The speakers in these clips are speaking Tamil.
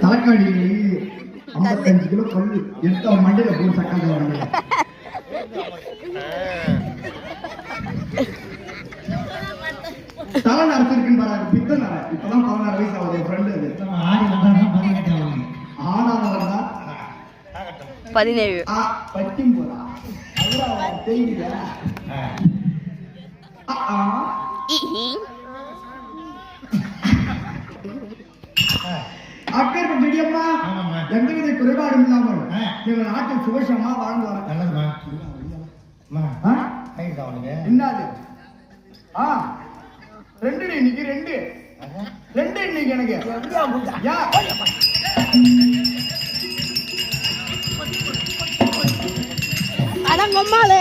தலைக்காணி ஐம்பத்தஞ்சு கிலோ கல்லு எடுத்து அவன் மண்டையில போட்டு சக்காந்து வரணும் தலை நடத்திருக்குன்னு பாரு பித்த நர இப்பதான் பதினாறு வயசு ஆகுது என் ஃப்ரெண்டு அது. ஆனாதவன் தான் பதினேழு பட்டியும் போறா அப்பேற்பட்ட ஆமாம்மா. எந்தவித குறைபாடும் இல்லாமல். எங்கள் நாட்டில் சுகசமா வாழ்ந்து வர நல்லதுமா என்னது? ஆ. ரெண்டு இன்னைக்கு ரெண்டு. ரெண்டு இன்னைக்கு எனக்கு. யா அதான் கொம்மாலே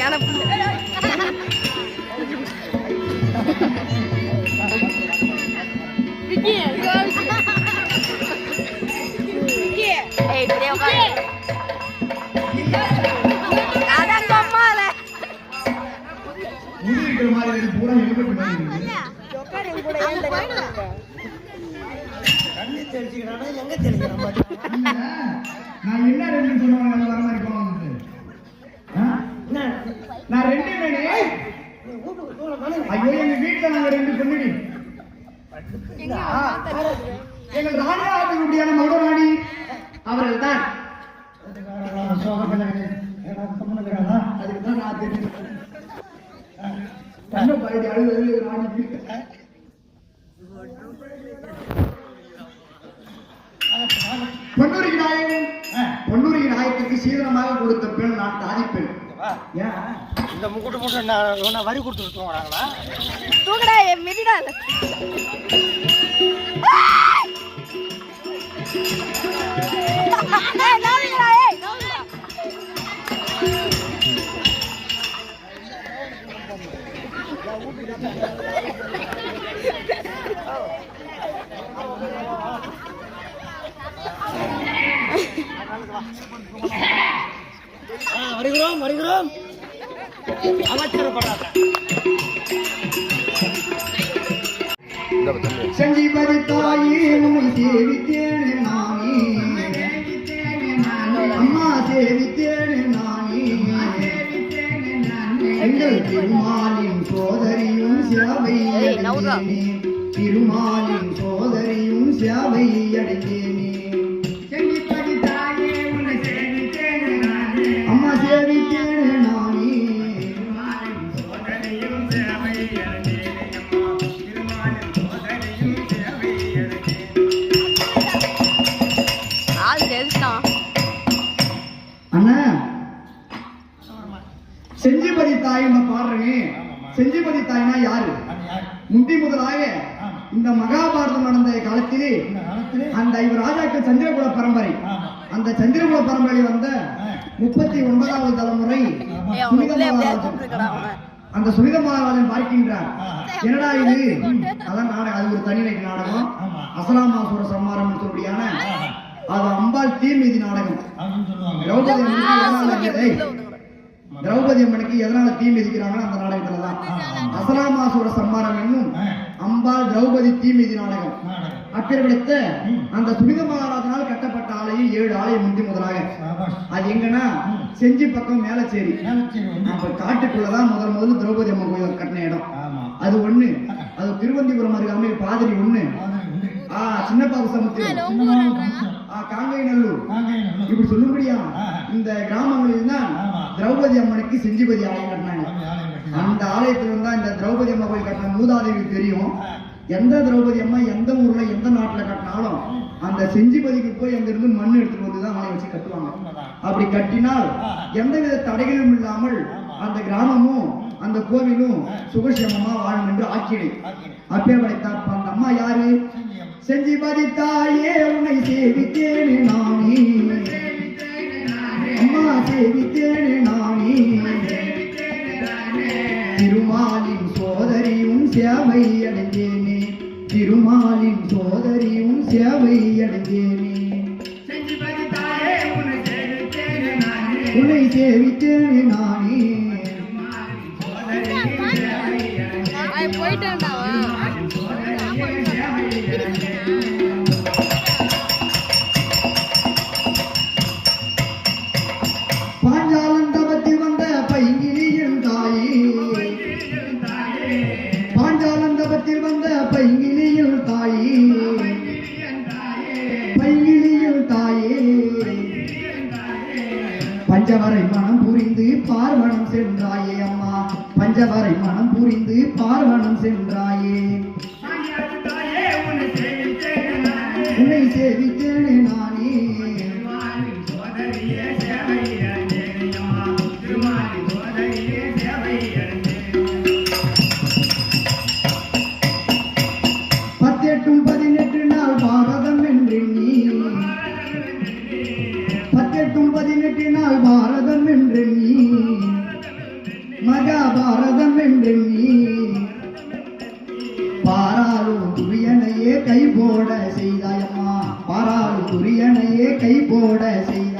எனக்கு எங்க நான் என்ன ரெண்டு சொன்னவங்க வர மாதிரி என்ன? நான் ரெண்டு வேணே ஐயோ எங்க வீட்டுல நாங்க ரெண்டு பொண்ணுடி எங்கள் ராஜாவுடைய மகுடராணி அவர்கள் தான் அதுக்கு தான் நான் தெரிஞ்சு கண்ணை பாடி அழுது அழுது ராணிக்கு பொன்னூரிக்கு நாயகன் பொன்னூரிக்கு நாயகத்துக்கு சீதனமாக கொடுத்த பெண் நான் தாதி பெண். இந்த முக்கூட்டு போட்டு நான் வரி கொடுத்துட்டு தூங்குறாங்களா? தூக்குடா என் மிதிடா. வருகிறோம் வருகிறோம் அவசரப்படாத. சஞ்சீபதி தாயே உமை சேவித்தேனே நானே அம்மா சேவித்தேனே திருமாலின் சோதரியும் சேவை திருமாலின் சோதரியும் சேவை அடைந்தேனே செஞ்சிபதி தாய்னா யாரு? முந்தி முதலாக இந்த மகாபாரதம் நடந்த காலத்திலே அந்த இவர் ராஜாக்கள் சந்திரகுல பரம்பரை. அந்த சந்திரகுல பரம்பரை வந்த முப்பத்தி ஒன்பதாவது தலைமுறை அந்த சுனித மகாராஜன் பார்க்கின்றார் என்னடா இது? அதான் நாடகம். அது ஒரு தனிநிலை நாடகம். அசலாமாசுர சம்மாரம் சொல்லியான அது அம்பாள் தீர்மீதி நாடகம். திரௌபதி அம்மனுக்கு எதனால தீ மிதிக்கிறாங்க அந்த நாடகத்துல தான். அசலாமாசுர சம்மாரம் என்னும் அம்பாள் திரௌபதி தீ மிதி நாடகம். அப்பேற்படுத்த அந்த சுனித மகாராஜனால் கட்டப்பட்ட ஆலயம் ஏழு ஆலயம் முந்தி முதலாக. அது எங்கன்னா செஞ்சி பக்கம் மேலச்சேரி. அப்ப காட்டுக்குள்ளதான் முதல் முதல்ல திரௌபதி அம்மன் கோயில் கட்டின இடம். அது ஒண்ணு. அது திருவந்திபுரம் அருகாமை பாதிரி ஒண்ணு. ஆ சின்னப்பாபு சமுத்திரம். காங்கை நல்லூர். இப்படி சொல்லும்படியா? இந்த கிராமங்களில் தான். திரௌபதி அம்மனுக்கு செஞ்சிபதி ஆலயம் கட்டினாங்க. அந்த ஆலயத்துல தான் இந்த திரௌபதி அம்மா கோயில் கட்டின மூதாதைக்கு தெரியும். எந்த திரௌபதி அம்மா எந்த ஊர்ல எந்த நாட்டுல கட்டினாலும் அந்த செஞ்சிபதிக்கு போய் அங்க இருந்து மண் எடுத்துட்டு வந்து தான் ஆலயம் வச்சு கட்டுவாங்க. அப்படி கட்டினால் எந்தவித தடைகளும் இல்லாமல் அந்த கிராமமும் அந்த கோவிலும் சுகசேமமா வாழும் என்று ஆக்கினை. அப்பே படைத்தார் அந்த அம்மா யாரு? செஞ்சிபதி தாயே உன்னை சேவித்தேனே நானே சேவித்தேனே நானே திருமாலின் சோதரியும் சேவை அடைந்தேனே. திருமாலின் சோதரியும் சேவை அடைந்தேனே. உன்னை சேவித்தேனே நானே. போயிட்டேன்டா. பஞ்சவரை மனம் புரிந்து பார்வனம் சென்றாயே. உன்னை சேவித்தேனே மகாபாரதம் என்று நீ பாராளும் துரியனையே கை போட செய்தாயம்மா. பாராளும் துரியனையே கை போட செய்த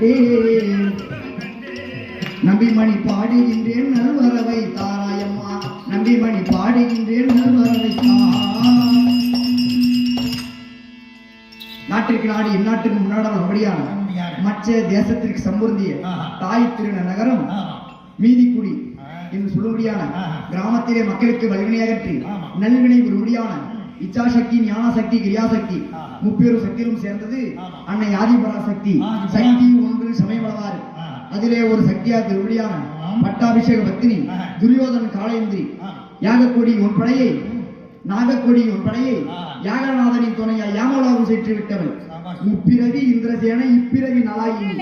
கண்டே நம்பிமணி பாடுகின்றேன் நல்வரவை தாராயம்மா நம்பிமணி பாடுகின்றேன் நல்வரவை நாட்டிற்கு நாடு இந்நாட்டுக்கு முன்னாடி அப்படியான மற்ற தேசத்திற்கு சம்பூர்ந்திய. தாய் திருந நகரம். மீதிக்குடி என்று சொல்லும்படியான. கிராமத்திலே மக்களுக்கு வல்வினையகற்றி ஆமா. நல்வினை ஒருபடியான இச்சாசக்தி ஞானசக்தி கிரியாசக்தி. முப்பெரும் சக்தியிலும் சேர்ந்தது. அன்னை ஆதிபரா- சக்தி ஒன்று சமயவளவாறு ஆஹா. அதிலே ஒரு சக்தியா திருவடியான. பட்டாபிஷேக பத்தினி. துரியோதன காளையந்திரி. யாகக்கொடி உன் படையை நாகக்கொடி உன் படையை. யாகநாதனின் துணையா யாமலாவும் சென்று விட்டவள். முப்பிறவி இந்திரசேன இப்பிறவி நலாயினி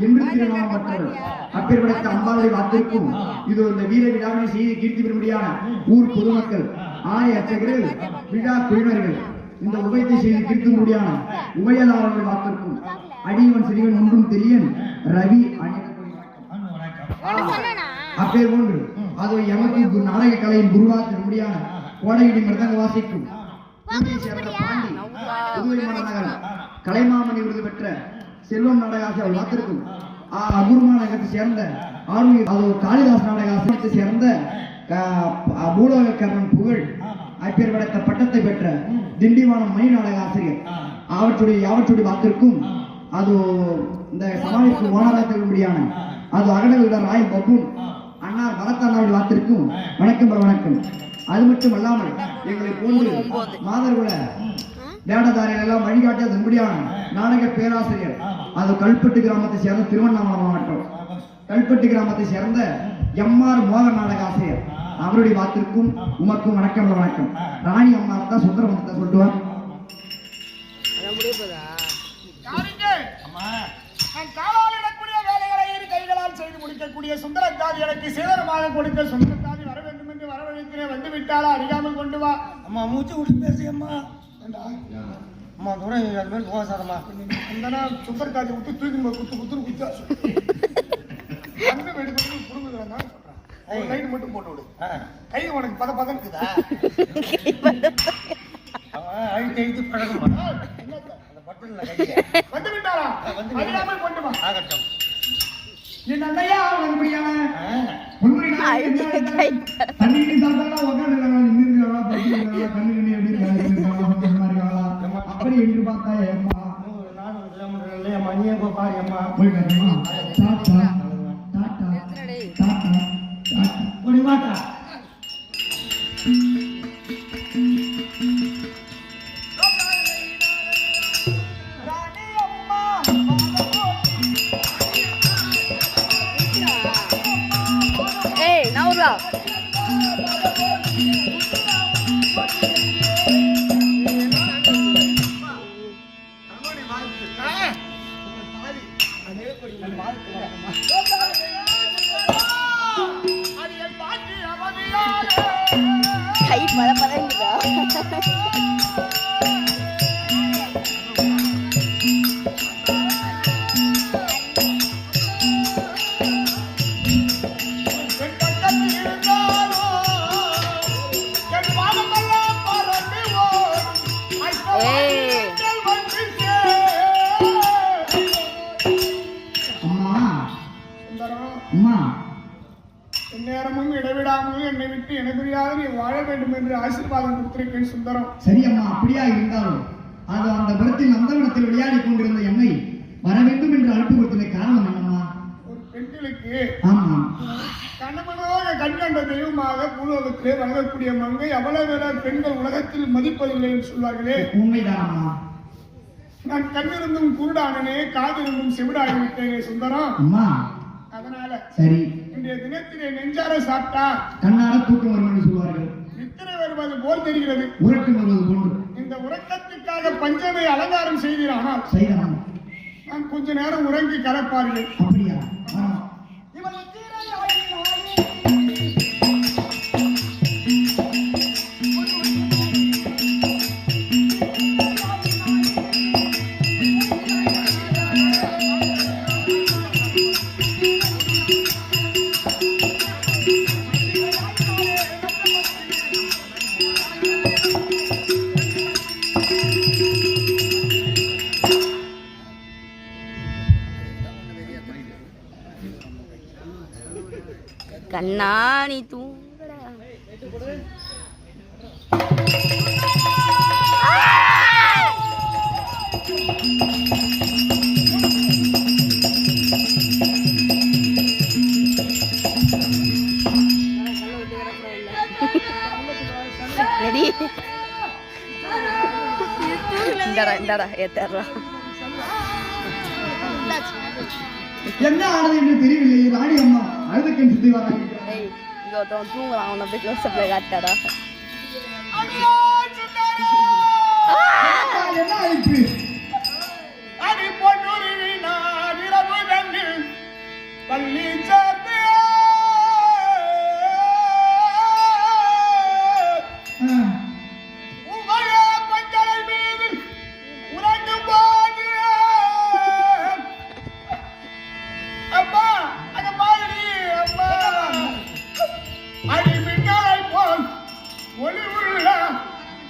என்று திருநாமம் பெற்றவள் அப்பேற்பட்ட அம்பாளுடைய வாத்திற்கும் இது இந்த வீர விழாவினை செய்து கீர்த்தி பெறும்படியான ஊர் பொதுமக்கள் ஆய அச்சகர்கள் விழா குழுவினர்கள் இந்த உபயத்தை செய்து கீர்த்தும்படியான உபயதாரர்கள் வாக்கிற்கும் அடியவன் சிறியவன் ஒன்றும் தெரியன் ரவி அப்பேர் போன்று அது எமக்கு நாடக கலையின் குருவாக்க முடியான கோடையிடி மிருதங்க வாசிக்கும். புதுவை கலைமாமணி விருது பெற்ற செல்வம் நாடக அவள் வாத்திருக்கும் அபூர்வ நாடகத்தை சேர்ந்த ஆர்மி அது காளிதாஸ் நாடகாசனத்தை சேர்ந்த மூலகர்ணன் புகழ். அப்பேற்பட்ட பட்டத்தை பெற்ற திண்டிவனம் மணி நாடக ஆசிரியர் அவற்றுடைய அவற்றுடைய வாத்திற்கும் அது இந்த சமாளிக்கும் ஓனராத்திருக்கும்படியான அது அகடவிட ராய் பப்புன். அண்ணார் பரத்தண்ணாவுடைய வாத்திற்கும் வணக்கம் வணக்கம். அது மட்டும் அல்லாமல் எங்களை போன்று மாதர்குல வேடதாரிகள் எல்லாம் வழிகாட்டிய தம்படியான நாடக பேராசிரியர். அது கல்பட்டு கிராமத்தை சேர்ந்த திருவண்ணாமலை மாவட்டம். கல்பட்டு கிராமத்தை சேர்ந்த எம்ஆர் மோகன் நாடக ஆசிரியர். அவருடைய வாத்திற்கும் உமக்கும் வணக்கம் வணக்கம். ராணி அம்மா தான் சுந்தரம் தான் சொல்லுவார். அம்மா. நான் காலால் இடக்கூடிய வேலைகளை இரு கைகளால் செய்து முடிக்கக்கூடிய சுந்தரத்தாதி எனக்கு சீதனமாக கொடுக்க சுந்தரத்தாதி வர வேண்டும் என்று வரவழைத்தினே வந்து விட்டாளா அறியாமல் கொண்டு வா. அம்மா மூச்சு விட்டு பேசு அம்மா அம்மா துறை அது மாதிரி போகாதம்மா அந்த நாள் சுந்தரத்தாதி விட்டு தூக்கி குத்து குத்துன்னு குத்தா. வந்து வெடிப்பட்டு புடுங்குதுறாங்க ஒரு லைட் மட்டும் போட்டு விடு. கை உனக்கு பத பதம் இருக்குதா அழுத்தி அழுத்தி பழகமா அந்த பட்டன்ல கையை. வந்து விட்டாளா? வந்து அறியாமல் கொண்டு வா. ஆகட்டும். வந்தபடியான ஆ. உண்மை நான் அழுத்தி என்ன கை தண்ணி கிண்ணி சாப்பிட்டாங்களா, உக்காந்துருக்காங்களா, நின்னுருக்காங்களா, படுத்துருக்காங்களா, கண்ணு கிண்ணி எப்படி இருக்காங்களா? அப்படி என்று பார்த்தா ஏம்மா, நானூறு கிலோமீட்டர் இல்லையா போய் பாரு அம்மா போய் கை பல பதங்குதா விட்டு எனக்குரியாத நீ வாழ வேண்டும் என்று ஆசீர்வாதம் கொடுத்திருக்கேன் சுந்தரம். சரி அம்மா அப்படியா இருந்தாலும் அது அந்த புறத்தில் நந்தவனத்தில் விளையாடி கொண்டிருந்த என்னை வர வேண்டும் என்று அழைப்பு கொடுத்தது காரணம் என்னம்மா? ஒரு பெண்களுக்கு ஆமா கணவனாக கண்கண்ட தெய்வமாக பூலோகத்திலே வழங்கக்கூடிய மங்கை அவ்வளவு பெண்கள் உலகத்தில் மதிப்பதில்லை என்று சொல்வார்களே. உண்மைதான் அம்மா நான் கண்ணிருந்தும் குருடானனே காதிருந்தும் செவிடாகிவிட்டேனே சுந்தரம். அம்மா. அதனால சரி. இன்றைய தினத்திலே நெஞ்சார சாப்பிட்டா கண்ணார தூக்கம் வரும் என்று சொல்வார்கள். நித்திரை வருவது போல் தெரிகிறது. உறக்கம் வருவது போன்று. இந்த உறக்கத்துக்காக பஞ்சனை அலங்காரம் செய்கிறானால் செய்தான் நான் கொஞ்ச நேரம் உறங்கி கலப்பார்கள். அப்படியா இந்தடா ஏத்தர்றா. என்ன ஆனது என்று தெரியவில்லை. ராணி அம்மா அழுதுக்கன் சுத்தி வராங்க இங்க ஒருத்தவன் தூங்குறான் அவனை போய் க்ளோஸ் அப்ல காட்டாடா என்ன அழைப்பு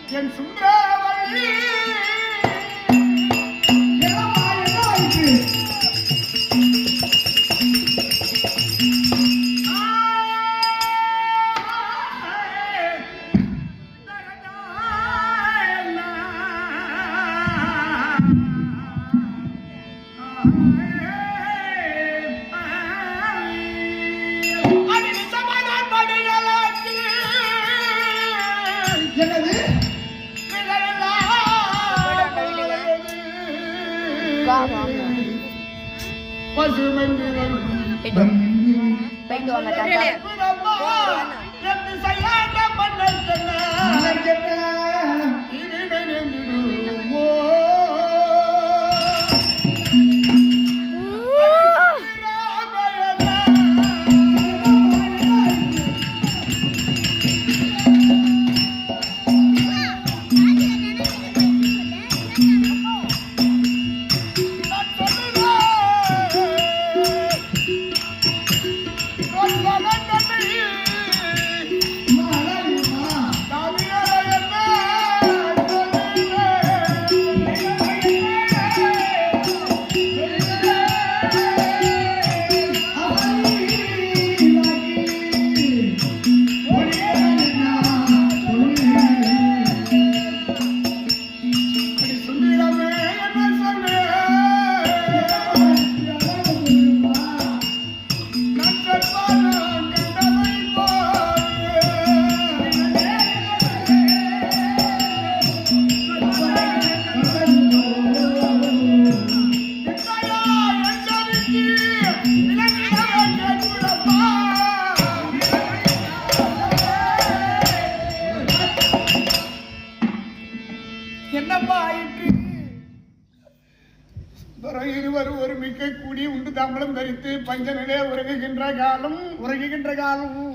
என் சுந்தரவல்லி பசுமந்து போயிட்டு வாங்க டாட்டா தாம்பலம் தரித்து பஞ்சனிலே உறங்குகின்ற காலம் உறங்குகின்ற காலம்.